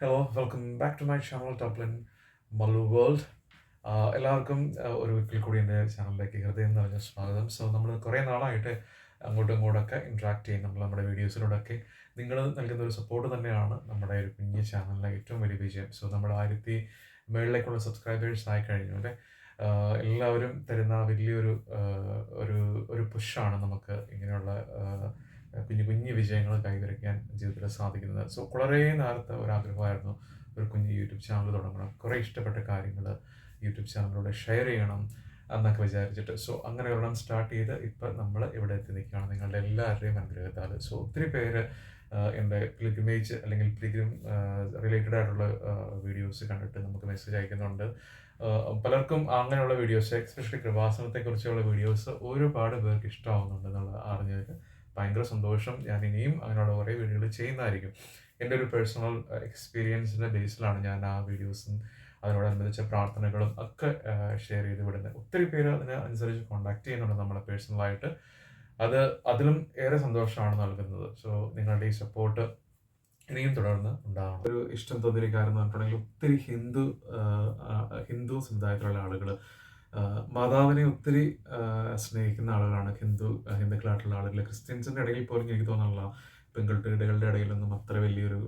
Hello welcome back to my channel ടോപ്ലിൻ Mallu world എല്ലാവർക്കും ഒരു ഒരിക്കൽ കൂടി എന്റെ ചാനലിലേക്ക് ഹൃദയം നിറഞ്ഞ സ്വാഗതം. സോ നമ്മൾ കുറേ നാളായിട്ട് അങ്ങോട്ടും ഇങ്ങോട്ടൊക്കെ ഇൻട്രാക്ട് ചെയ്യും. നമ്മൾ നമ്മുടെ വീഡിയോസിലൂടെയൊക്കെ നിങ്ങൾ നൽകുന്ന ഒരു സപ്പോർട്ട് തന്നെയാണ് നമ്മുടെ ഒരു കുഞ്ഞ് ചാനലിലെ ഏറ്റവും വലിയ വിജയം. സോ നമ്മൾ ആയിരത്തി മേളിലേക്കുള്ള സബ്സ്ക്രൈബേഴ്സ് ആയി കഴിഞ്ഞു അല്ലേ? എല്ലാവരും തരുന്ന വലിയൊരു ഒരു ഒരു പുഷാണ് നമുക്ക് ഇങ്ങനെയുള്ള കുഞ്ഞു കുഞ്ഞു വിജയങ്ങൾ കൈവരിക്കാൻ ജീവിതത്തിൽ സാധിക്കുന്നത്. സോ വളരെ നേരത്തെ ഒരാഗ്രഹമായിരുന്നു ഒരു കുഞ്ഞു യൂട്യൂബ് ചാനൽ തുടങ്ങണം. കുറേ ഇഷ്ടപ്പെട്ട കാര്യങ്ങൾ യൂട്യൂബ് ചാനലിലൂടെ ഷെയർ ചെയ്യണം എന്നൊക്കെ വിചാരിച്ചിട്ട്. സോ അങ്ങനെ ഒരെണ്ണം സ്റ്റാർട്ട് ചെയ്ത് ഇപ്പം നമ്മൾ ഇവിടെ എത്തി നിൽക്കുകയാണ് നിങ്ങളുടെ എല്ലാവരുടെയും അനുഗ്രഹത്താൽ. സോ ഒത്തിരി പേര് എന്റെ പിലിഗ്രിമേജ് അല്ലെങ്കിൽ പിലിഗ്രിം റിലേറ്റഡ് ആയിട്ടുള്ള വീഡിയോസ് കണ്ടിട്ട് നമുക്ക് മെസ്സേജ് അയക്കുന്നുണ്ട്. പലർക്കും അങ്ങനെയുള്ള വീഡിയോസ് എക്സ്പെഷ്യലി കൃപാസനത്തെക്കുറിച്ചുള്ള വീഡിയോസ് ഒരുപാട് പേർക്ക് ഇഷ്ടമാവുന്നുണ്ട് അറിഞ്ഞതിൽ ഭയങ്കര സന്തോഷം. ഞാൻ ഇനിയും അങ്ങനെയുള്ള കുറേ വീഡിയോകൾ ചെയ്യുന്നതായിരിക്കും. എന്റെ ഒരു പേഴ്സണൽ എക്സ്പീരിയൻസിന്റെ ബേസിലാണ് ഞാൻ ആ വീഡിയോസും അതിനോടനുബന്ധിച്ച പ്രാർത്ഥനകളും ഒക്കെ ഷെയർ ചെയ്ത് വിടുന്നത്. ഒത്തിരി പേര് അതിന് അനുസരിച്ച് കോണ്ടാക്ട് ചെയ്യുന്നുണ്ട് നമ്മളെ പേഴ്സണലായിട്ട് അത് അതിലും ഏറെ സന്തോഷമാണ് നൽകുന്നത്. സോ നിങ്ങളുടെ ഈ സപ്പോർട്ട് ഇനിയും തുടർന്ന് ഉണ്ടാവണം. ഒരു ഇഷ്ടം തോന്നിയ കാര്യം എന്ന് പറഞ്ഞിട്ടുണ്ടെങ്കിൽ ഒത്തിരി ഹിന്ദു ഹിന്ദു സമുദായത്തിലുള്ള ആളുകൾ മാതാവിനെ ഒത്തിരി സ്നേഹിക്കുന്ന ആളുകളാണ്. ഹിന്ദു ഹിന്ദുക്കളായിട്ടുള്ള ആളുകൾ ക്രിസ്ത്യൻസിന്റെ ഇടയിൽ പോലും എനിക്ക് തോന്നുന്നില്ല പെൺകുട്ടികളുടെ ഇടയിലൊന്നും അത്ര വലിയൊരു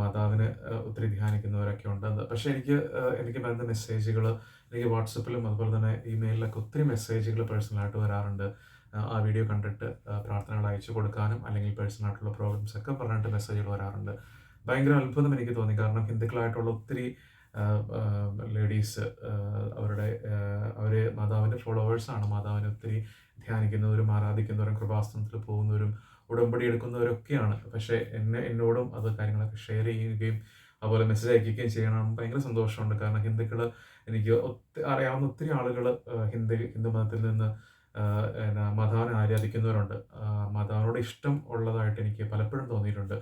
മാതാവിനെ ഒത്തിരി ധ്യാനിക്കുന്നവരൊക്കെ ഉണ്ട്. പക്ഷേ എനിക്ക് എനിക്ക് വരുന്ന മെസ്സേജുകൾ എനിക്ക് വാട്സപ്പിലും അതുപോലെ തന്നെ ഇമെയിലിലൊക്കെ ഒത്തിരി മെസ്സേജുകൾ പേഴ്സണലായിട്ട് വരാറുണ്ട്. ആ വീഡിയോ കണ്ടിട്ട് പ്രാർത്ഥനകൾ അയച്ചു കൊടുക്കാനും അല്ലെങ്കിൽ പേഴ്സണലായിട്ടുള്ള പ്രോബ്ലംസ് ഒക്കെ പറഞ്ഞിട്ട് മെസ്സേജുകൾ വരാറുണ്ട്. ഭയങ്കര അത്ഭുതം എനിക്ക് തോന്നി. കാരണം ഹിന്ദുക്കളായിട്ടുള്ള ഒത്തിരി ലേഡീസ് അവരുടെ അവർ മാതാവിന്റെ ഫോളോവേഴ്സാണ് മാതാവിനെ ഒത്തിരി ധ്യാനിക്കുന്നവരും ആരാധിക്കുന്നവരും കൃപാസനത്തിൽ പോകുന്നവരും ഉടമ്പടി എടുക്കുന്നവരൊക്കെയാണ്. പക്ഷേ എന്നെ എന്നോടും അത് കാര്യങ്ങളൊക്കെ ഷെയർ ചെയ്യുകയും അതുപോലെ മെസ്സേജ് അയക്കുകയും ചെയ്യണം ഭയങ്കര സന്തോഷമുണ്ട്. കാരണം ഹിന്ദുക്കൾ എനിക്ക് ഒത്തിരി അറിയാവുന്ന ഒത്തിരി ആളുകൾ ഹിന്ദു ഹിന്ദു മതത്തിൽ നിന്ന് മാതാവിനെ ആരാധിക്കുന്നവരുണ്ട്. മാതാവിനോട് ഇഷ്ടം ഉള്ളതായിട്ട് എനിക്ക് പലപ്പോഴും തോന്നിയിട്ടുണ്ട്.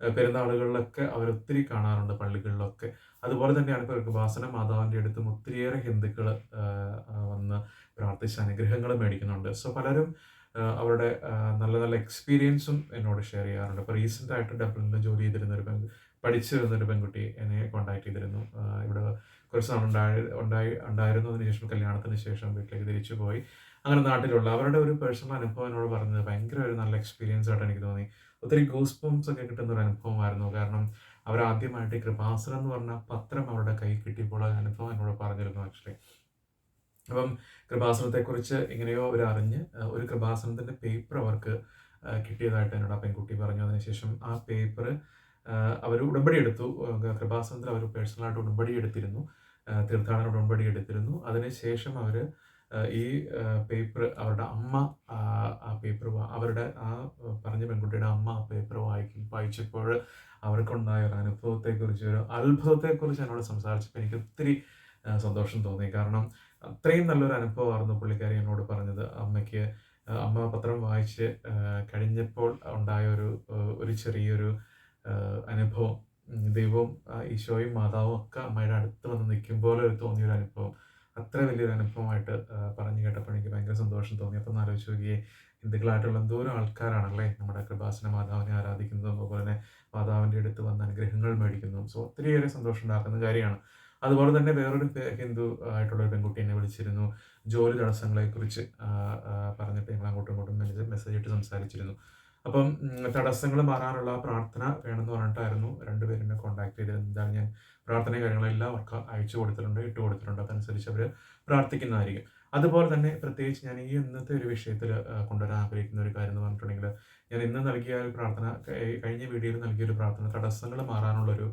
പെരുന്നാളുകളിലൊക്കെ അവരൊത്തിരി കാണാറുണ്ട് പള്ളികളിലൊക്കെ. അതുപോലെ തന്നെയാണ് ഇപ്പോൾ കൃപാസന മാതാവിന്റെ അടുത്തും ഒത്തിരിയേറെ ഹിന്ദുക്കൾ വന്ന് പ്രാർത്ഥിച്ച് അനുഗ്രഹങ്ങൾ മേടിക്കുന്നുണ്ട്. സോ പലരും അവരുടെ നല്ല നല്ല എക്സ്പീരിയൻസും എന്നോട് ഷെയർ ചെയ്യാറുണ്ട്. ഇപ്പോൾ റീസെന്റ് ആയിട്ട് ഡബ്ലിനിൽ ജോലി ചെയ്തിരുന്ന ഒരു പെൺ പഠിച്ചു വരുന്ന ഒരു പെൺകുട്ടി എന്നെ കോൺടാക്ട് ചെയ്തിരുന്നു. ഇവിടെ കുറച്ച് നാൾ ഉണ്ടായി ഉണ്ടായി ഉണ്ടായിരുന്നതിന് ശേഷം കല്യാണത്തിന് ശേഷം വീട്ടിലേക്ക് തിരിച്ചു പോയി. അങ്ങനെ നാട്ടിലുള്ള അവരുടെ ഒരു പേഴ്സണൽ അനുഭവം എന്നോട് പറഞ്ഞത് ഭയങ്കര ഒരു നല്ല എക്സ്പീരിയൻസ് ആയിട്ട് എനിക്ക് തോന്നി. ഒത്തിരി ഗൂസ് പംസ് ഒക്കെ കിട്ടുന്ന ഒരു അനുഭവമായിരുന്നു. കാരണം അവർ ആദ്യമായിട്ട് കൃപാസുരം എന്ന് പറഞ്ഞ പത്രം അവരുടെ കൈ കിട്ടിയപ്പോൾ ആ അനുഭവം എന്നോട് പറഞ്ഞിരുന്നു ആക്ച്വലി അപ്പം കൃപാസനത്തെക്കുറിച്ച് എങ്ങനെയോ അവർ അറിഞ്ഞ് ഒരു കൃപാസനത്തിന്റെ പേപ്പർ അവർക്ക് കിട്ടിയതായിട്ട് എന്നോട് ആ പെൺകുട്ടി പറഞ്ഞു. അതിനുശേഷം ആ പേപ്പർ അവർ ഉടമ്പടി എടുത്തു. കൃപാസനത്തിൽ അവർ പേഴ്സണലായിട്ട് ഉടമ്പടി എടുത്തിരുന്നു. തീർത്ഥാടന ഉടമ്പടി എടുത്തിരുന്നു. അതിനുശേഷം അവർ ഈ പേപ്പർ അവരുടെ അമ്മ ആ, പേപ്പർ അവരുടെ ആ പറഞ്ഞ പെൺകുട്ടിയുടെ അമ്മ ആ പേപ്പർ വായിക്കും വായിച്ചപ്പോൾ അവർക്കുണ്ടായ ഒരു അനുഭവത്തെക്കുറിച്ച് ഒരു അത്ഭുതത്തെക്കുറിച്ച് എന്നോട് സംസാരിച്ചപ്പോൾ എനിക്ക് ഒത്തിരി സന്തോഷം തോന്നി. കാരണം അത്രയും നല്ലൊരു അനുഭവമായിരുന്നു പുള്ളിക്കാരി എന്നോട് പറഞ്ഞത്. അമ്മയ്ക്ക് അമ്മ പത്രം വായിച്ച് കഴിഞ്ഞപ്പോൾ ഉണ്ടായ ഒരു ഒരു ചെറിയൊരു അനുഭവം. ദൈവവും ഈശോയും മാതാവും ഒക്കെ അമ്മയുടെ അടുത്ത് വന്ന് നിൽക്കും പോലെ തോന്നിയൊരു അനുഭവം. അത്ര വലിയൊരു അനുഭവമായിട്ട് പറഞ്ഞു കേട്ടപ്പോൾ എനിക്ക് ഭയങ്കര സന്തോഷം തോന്നി. അപ്പം ഒന്ന് ആലോചിച്ച് നോക്കിയേ ഹിന്ദുക്കളായിട്ടുള്ള എന്തോരം ആൾക്കാരാണല്ലേ നമ്മുടെ കൃപാസന മാതാവിനെ ആരാധിക്കുന്നതും അതുപോലെ തന്നെ മാതാവിന്റെ അടുത്ത് വന്ന അനുഗ്രഹങ്ങൾ മേടിക്കുന്നതും. സോ ഒത്തിരിയേറെ സന്തോഷം ഉണ്ടാക്കുന്ന കാര്യമാണ്. അതുപോലെ തന്നെ വേറൊരു ഹിന്ദു ആയിട്ടുള്ള ഒരു പെൺകുട്ടി എന്നെ വിളിച്ചിരുന്നു. ജോലി തടസ്സങ്ങളെക്കുറിച്ച് പറഞ്ഞിട്ട് ഞങ്ങൾ അങ്ങോട്ടും ഇങ്ങോട്ടും മെസ്സേജ് ഇട്ട് സംസാരിച്ചിരുന്നു. അപ്പം തടസ്സങ്ങൾ മാറാനുള്ള പ്രാർത്ഥന വേണമെന്ന് പറഞ്ഞിട്ടായിരുന്നു രണ്ടുപേരും എന്നെ കോൺടാക്ട് ചെയ്തത്. എന്താണ് ഞാൻ പ്രാർത്ഥന കാര്യങ്ങളെല്ലാം അവർക്ക് അയച്ചു കൊടുത്തിട്ടുണ്ട് ഇട്ട് കൊടുത്തിട്ടുണ്ട്. അതനുസരിച്ച് അവർ പ്രാർത്ഥിക്കുന്നതായിരിക്കും. അതുപോലെ തന്നെ പ്രത്യേകിച്ച് ഞാൻ ഈ ഇന്നത്തെ ഒരു വിഷയത്തിൽ കൊണ്ടുവരാൻ ആഗ്രഹിക്കുന്ന ഒരു കാര്യം എന്ന് പറഞ്ഞിട്ടുണ്ടെങ്കിൽ ഞാൻ ഇന്ന് നൽകിയ ഒരു പ്രാർത്ഥന കഴിഞ്ഞ വീഡിയോയിൽ നൽകിയ ഒരു പ്രാർത്ഥന തടസ്സങ്ങൾ മാറാനുള്ളൊരു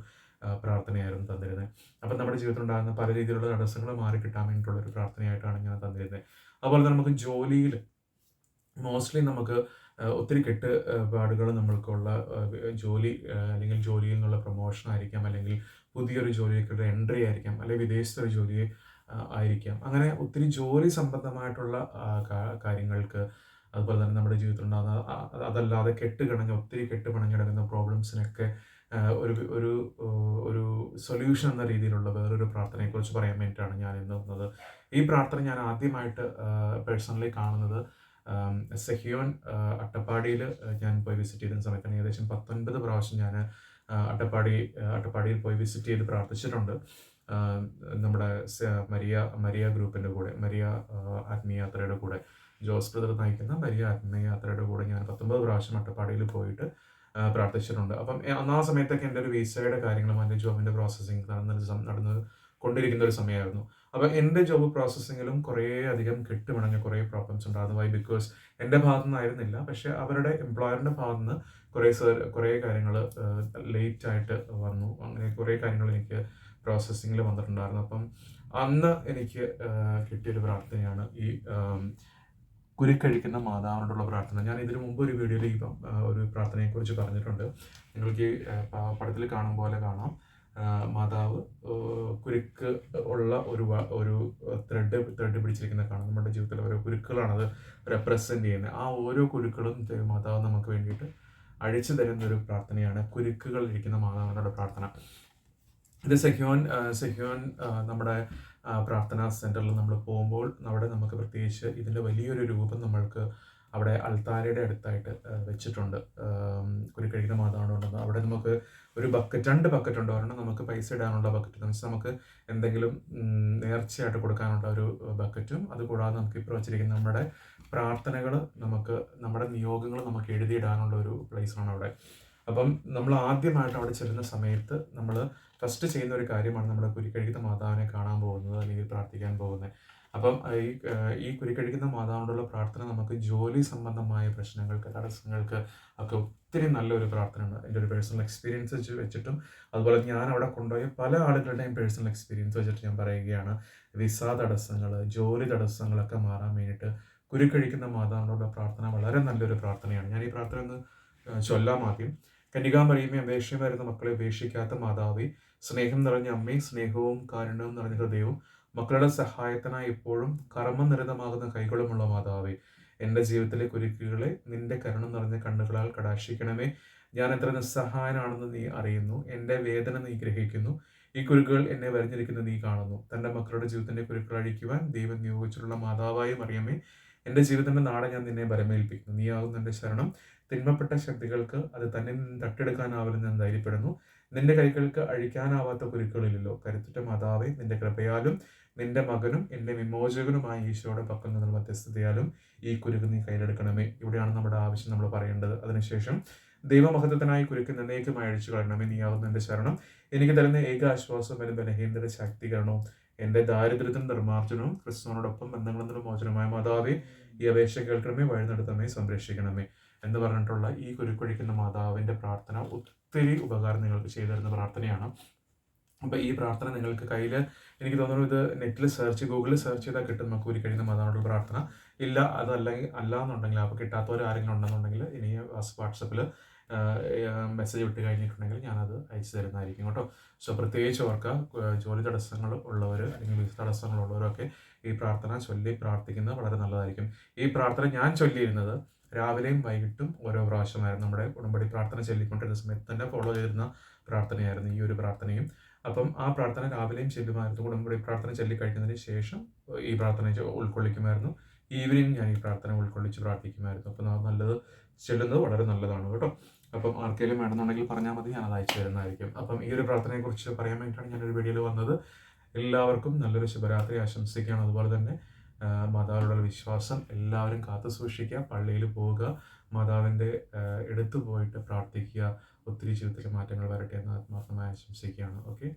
പ്രാർത്ഥനയായിരുന്നു തന്നിരുന്നത്. അപ്പം നമ്മുടെ ജീവിതത്തിൽ ഉണ്ടാകുന്ന പല രീതിയിലുള്ള തടസ്സങ്ങൾ മാറി കിട്ടാൻ വേണ്ടിയിട്ടുള്ള ഒരു പ്രാർത്ഥനയായിട്ടാണ് ഞാൻ തന്നിരുന്നത്. അതുപോലെ തന്നെ നമുക്ക് ജോലിയിൽ മോസ്റ്റ്ലി നമുക്ക് ഒത്തിരി കെട്ട് പാടുകൾ നമ്മൾക്കുള്ള ജോലി അല്ലെങ്കിൽ ജോലിയിൽ നിന്നുള്ള പ്രൊമോഷൻ ആയിരിക്കാം അല്ലെങ്കിൽ പുതിയൊരു ജോലിയിലേക്കുള്ള എൻട്രി ആയിരിക്കാം അല്ലെങ്കിൽ വിദേശത്തൊരു ജോലി ആയിരിക്കാം. അങ്ങനെ ഒത്തിരി ജോലി സംബന്ധമായിട്ടുള്ള കാര്യങ്ങൾക്ക് അതുപോലെ തന്നെ നമ്മുടെ ആ, അതല്ലാതെ കെട്ട് കിണഞ്ഞ ഒത്തിരി കെട്ട് പിണഞ്ഞ് കിടക്കുന്ന പ്രോബ്ലംസിനൊക്കെ ഒരു ഒരു ഒരു സൊല്യൂഷൻ എന്ന രീതിയിലുള്ള വേറൊരു പ്രാർത്ഥനയെക്കുറിച്ച് പറയാൻ വേണ്ടിയിട്ടാണ് ഞാൻ ഇന്ന് വന്നത്. ഈ പ്രാർത്ഥന ഞാൻ ആദ്യമായിട്ട് പേഴ്സണലി കാണുന്നത്. സെഹിയോൻ അട്ടപ്പാടിയിൽ ഞാൻ പോയി വിസിറ്റ് ചെയ്തിരുന്ന സമയത്താണ് ഏകദേശം പത്തൊൻപത് പ്രാവശ്യം ഞാൻ അട്ടപ്പാടി അട്ടപ്പാടിയിൽ പോയി വിസിറ്റ് ചെയ്ത് പ്രാർത്ഥിച്ചിട്ടുണ്ട്. നമ്മുടെ മരിയ മരിയ ഗ്രൂപ്പിന്റെ കൂടെ മരിയ ആത്മീയാത്രയുടെ കൂടെ ജോസ് ബ്രദർ നയിക്കുന്ന മരിയ ആത്മീയാത്രയുടെ കൂടെ ഞാൻ പത്തൊമ്പത് പ്രാവശ്യം അട്ടപ്പാടിയിൽ പോയിട്ട് പ്രാർത്ഥിച്ചിട്ടുണ്ട്. അപ്പം അന്ന് സമയത്തൊക്കെ എന്റെ ഒരു വിസയുടെ കാര്യങ്ങളും അതിന്റെ ജോബിന്റെ പ്രോസസ്സിങ് നടന്ന സം- നടന്ന് കൊണ്ടിരിക്കുന്ന ഒരു സമയമായിരുന്നു. അപ്പം എന്റെ ജോബ് പ്രോസസ്സിങ്ങിലും കുറേ അധികം കെട്ടുപിണഞ്ഞ കുറേ പ്രോബ്ലംസ് ഉണ്ട് വൈ ബിക്കോസ് എന്റെ ഭാഗത്തു നിന്നായിരുന്നില്ല പക്ഷേ അവരുടെ എംപ്ലോയറിന്റെ ഭാഗത്തു നിന്ന് കുറേ സർ കുറേ കാര്യങ്ങൾ ലേറ്റ് ആയിട്ട് വന്നു. അങ്ങനെ കുറേ കാര്യങ്ങൾ എനിക്ക് പ്രോസസ്സിങ്ങിൽ വന്നിട്ടുണ്ടായിരുന്നു. അപ്പം അന്ന് എനിക്ക് കിട്ടിയൊരു പ്രാർത്ഥനയാണ് ഈ കുരുക്കഴിക്കുന്ന മാതാവിനോടുള്ള പ്രാർത്ഥന. ഞാൻ ഇതിനു മുമ്പ് ഒരു വീഡിയോയിൽ ഒരു പ്രാർത്ഥനയെക്കുറിച്ച് പറഞ്ഞിട്ടുണ്ട്. നിങ്ങൾക്ക് ഈ പടത്തിൽ കാണും പോലെ കാണാം. മാതാവ് കുരുക്ക് ഉള്ള ഒരു ഒരു ത്രെഡ് ത്രെഡ് പിടിച്ചിരിക്കുന്ന കാണാം. നമ്മുടെ ജീവിതത്തിലെ ഓരോ കുരുക്കുകളാണ് അത് റെപ്രസെന്റ് ചെയ്യുന്നത്. ആ ഓരോ കുരുക്കളും മാതാവ് നമുക്ക് വേണ്ടിയിട്ട് അഴിച്ചു തരുന്ന ഒരു പ്രാർത്ഥനയാണ് കുരുക്കുകൾ ഇരിക്കുന്ന മാതാവിനോട് പ്രാർത്ഥന. ഇത് സെഹ്യോൻ സെഹ്യോൻ നമ്മുടെ പ്രാർത്ഥനാ സെന്ററിൽ നമ്മൾ പോകുമ്പോൾ അവിടെ നമുക്ക് പ്രത്യേകിച്ച് ഇതിന്റെ വലിയൊരു രൂപം നമ്മൾക്ക് അവിടെ അൾത്താരയുടെ അടുത്തായിട്ട് വെച്ചിട്ടുണ്ട്. കുരുക്കഴിക്കുന്ന മാതാവിനോട്. അവിടെ നമുക്ക് ഒരു ബക്കറ്റ് രണ്ട് ബക്കറ്റ് ഉണ്ട്? ഒരെണ്ണം നമുക്ക് പൈസ ഇടാനുള്ള ബക്കറ്റ് എന്ന് വെച്ചാൽ നമുക്ക് എന്തെങ്കിലും നേർച്ചയായിട്ട് കൊടുക്കാനുള്ള ഒരു ബക്കറ്റും അതുകൂടാതെ നമുക്ക് ഇപ്പോൾ വെച്ചിരിക്കുന്ന നമ്മുടെ പ്രാർത്ഥനകൾ നമുക്ക് നമ്മുടെ നിയോഗങ്ങൾ നമുക്ക് എഴുതിയിടാനുള്ള ഒരു പ്ലേസാണ് അവിടെ. അപ്പം നമ്മൾ ആദ്യമായിട്ട് അവിടെ ചെല്ലുന്ന സമയത്ത് നമ്മൾ ഫസ്റ്റ് ചെയ്യുന്ന ഒരു കാര്യമാണ് നമ്മുടെ കുരിക്കഴിക്കുന്ന മാതാവിനെ കാണാൻ പോകുന്നത് അല്ലെങ്കിൽ പ്രാർത്ഥിക്കാൻ പോകുന്നത്. അപ്പം ഈ ഈ കുരിക്കഴിക്കുന്ന മാതാവിനോടുള്ള പ്രാർത്ഥന നമുക്ക് ജോലി സംബന്ധമായ പ്രശ്നങ്ങൾക്ക് തടസ്സങ്ങൾക്ക് ഒക്കെ ഒത്തിരി നല്ലൊരു പ്രാർത്ഥനയാണ്. എന്റെ ഒരു പേഴ്സണൽ എക്സ്പീരിയൻസ് വെച്ച് വെച്ചിട്ടും അതുപോലെ ഞാൻ അവിടെ കൊണ്ടുപോയ പല ആളുകളുടെയും പേഴ്സണൽ എക്സ്പീരിയൻസ് വെച്ചിട്ട് ഞാൻ പറയുകയാണ്. വിസ തടസ്സങ്ങൾ ജോലി തടസ്സങ്ങളൊക്കെ മാറാൻ വേണ്ടിയിട്ട് കുരുക്കഴിക്കുന്ന മാതാവിനോടുള്ള പ്രാർത്ഥന വളരെ നല്ലൊരു പ്രാർത്ഥനയാണ്. ഞാൻ ഈ പ്രാർത്ഥന ഒന്ന് ചൊല്ലാം ആദ്യം. കന്യകാമറിയുമേ അപേക്ഷയും വരുന്ന മക്കളെ ഉപേക്ഷിക്കാത്ത മാതാവേ സ്നേഹം നിറഞ്ഞ അമ്മയും സ്നേഹവും കാരുണ്യവും നിറഞ്ഞ ഹൃദയവും മക്കളുടെ സഹായത്തിനായി എപ്പോഴും കർമ്മം നിരതമാകുന്ന കൈകളുമുള്ള മാതാവേ എന്റെ ജീവിതത്തിലെ കുരുക്കുകളെ നിന്റെ കരുണം നിറഞ്ഞ കണ്ണുകളാൽ കടാക്ഷിക്കണമേ. ഞാൻ എത്ര നിസ്സഹായനാണെന്ന് നീ അറിയുന്നു എന്റെ വേദന നീ ഗ്രഹിക്കുന്നു ഈ കുരുക്കുകൾ എന്നെ വരഞ്ഞിരിക്കുന്നത് നീ കാണുന്നു. തന്റെ മക്കളുടെ ജീവിതത്തിന്റെ കുരുക്കൾ അഴിക്കുവാൻ ദൈവം നിയോഗിച്ചിട്ടുള്ള മാതാവായി അറിയമേ എന്റെ ജീവിതത്തിന്റെ നാടെ ഞാൻ നിന്നെ ബലമേൽപ്പിക്കുന്നു നീയാകുന്ന എന്റെ ശരണം. തിന്മപ്പെട്ട ശക്തികൾക്ക് അത് തന്നെ നിന്ന് തട്ടിയെടുക്കാനാവില്ലെന്ന് ഞാൻ ധൈര്യപ്പെടുന്നു. നിന്റെ കൈകൾക്ക് അഴിക്കാനാവാത്ത കുരുക്കളില്ലല്ലോ. കരുത്തുറ്റ മാതാവേ നിന്റെ കൃപയാലും നിന്റെ മകനും എന്റെ വിമോചകനുമായ ഈശോയുടെ പക്കൽ നിന്നുള്ള മധ്യസ്ഥതയാലും ഈ കുരുക്ക് നീ കയ്യിലെടുക്കണമേ. ഇവിടെയാണ് നമ്മുടെ ആവശ്യം നമ്മൾ പറയേണ്ടത്. അതിനുശേഷം ദൈവമഹത്വത്തിനായി കുരുക്ക് നിർണയിക്കുമായി അഴിച്ചു കളയണമേ. നീയാവുന്ന എന്റെ ശരണം. എനിക്ക് തരുന്ന ഏക ആശ്വാസം വരും ബലഹീനതയുടെ ശാക്തീകരണവും എന്റെ ദാരിദ്ര്യത്തിന് നിർമ്മാർജനവും ക്രിസ്തുവിനോടൊപ്പം ബന്ധങ്ങളിൽ നിന്ന് മോചനമായ മാതാവേ ഈ അപേക്ഷ കേൾക്കണമേ വഴി നടത്തണമേ സംരക്ഷിക്കണമേ എന്ന് പറഞ്ഞിട്ടുള്ള ഈ കുരുക്കൊഴിക്കുന്ന മാതാവിന്റെ പ്രാർത്ഥന ഒത്തിരി ഉപകാരം നിങ്ങൾക്ക് ചെയ്തു തരുന്ന പ്രാർത്ഥനയാണ്. അപ്പോൾ ഈ പ്രാർത്ഥന നിങ്ങൾക്ക് കയ്യിൽ എനിക്ക് തോന്നുന്നു ഇത് നെറ്റിൽ സെർച്ച് ഗൂഗിളിൽ സെർച്ച് ചെയ്താൽ കിട്ടും നമുക്ക് ഒരു കഴിയുന്ന മാതാവിനോട് പ്രാർത്ഥന. ഇല്ല അതല്ലെങ്കിൽ അല്ല എന്നുണ്ടെങ്കിൽ അപ്പോൾ കിട്ടാത്തവർ ആരെങ്കിലും ഉണ്ടെന്നുണ്ടെങ്കിൽ ഇനി വാട്സപ്പിൽ മെസ്സേജ് വിട്ട് കഴിഞ്ഞിട്ടുണ്ടെങ്കിൽ ഞാനത് അയച്ചു തരുന്നതായിരിക്കും കേട്ടോ. സോ പ്രത്യേകിച്ച് ഓർക്കുക ജോലി തടസ്സങ്ങൾ ഉള്ളവർ അല്ലെങ്കിൽ വിസ തടസ്സങ്ങളുള്ളവരൊക്കെ ഈ പ്രാർത്ഥന ചൊല്ലി പ്രാർത്ഥിക്കുന്നത് വളരെ നല്ലതായിരിക്കും. ഈ പ്രാർത്ഥന ഞാൻ ചൊല്ലിയിരുന്നത് രാവിലെയും വൈകിട്ടും ഓരോ പ്രാവശ്യമായിരുന്നു നമ്മുടെ ഉടമ്പടി പ്രാർത്ഥന ചൊല്ലിക്കൊണ്ടിരുന്ന സമയത്ത് തന്നെ ഫോളോ ചെയ്തിരുന്ന പ്രാർത്ഥനയായിരുന്നു ഈ ഒരു പ്രാർത്ഥനയും. അപ്പം ആ പ്രാർത്ഥന രാവിലെയും ചെല്ലുമായിരുന്നു. ഉടമ്പടി പ്രാർത്ഥന ചൊല്ലിക്കഴിഞ്ഞതിന് ശേഷം ഈ പ്രാർത്ഥന ഉൾക്കൊള്ളിക്കുമായിരുന്നു. ഈവനിങ് ഞാൻ ഈ പ്രാർത്ഥന ഉൾക്കൊള്ളിച്ച് പ്രാർത്ഥിക്കുമായിരുന്നു. അപ്പം അത് നല്ലത് ചെല്ലുന്നത് വളരെ നല്ലതാണ് കേട്ടോ. അപ്പം ആർക്കെങ്കിലും വേണമെന്നുണ്ടെങ്കിൽ പറഞ്ഞാൽ മതി ഞാൻ അത് അയച്ചു തരുന്നതായിരിക്കും. അപ്പം ഈ ഒരു പ്രാർത്ഥനയെക്കുറിച്ച് പറയാൻ വേണ്ടിയിട്ടാണ് ഞാനൊരു വീഡിയോയിൽ വന്നത്. എല്ലാവർക്കും നല്ലൊരു ശുഭരാത്രി ആശംസിക്കുകയാണ്. അതുപോലെ തന്നെ മാതാവിലുള്ള വിശ്വാസം എല്ലാവരും കാത്തു സൂക്ഷിക്കുക പള്ളിയിൽ പോവുക മാതാവിന്റെ എടുത്തു പോയിട്ട് പ്രാർത്ഥിക്കുക ഒത്തിരി ജീവിതത്തിൽ മാറ്റങ്ങൾ വരട്ടെ എന്ന് ആത്മാർത്ഥമായി ആശംസിക്കുകയാണ്. ഓക്കെ?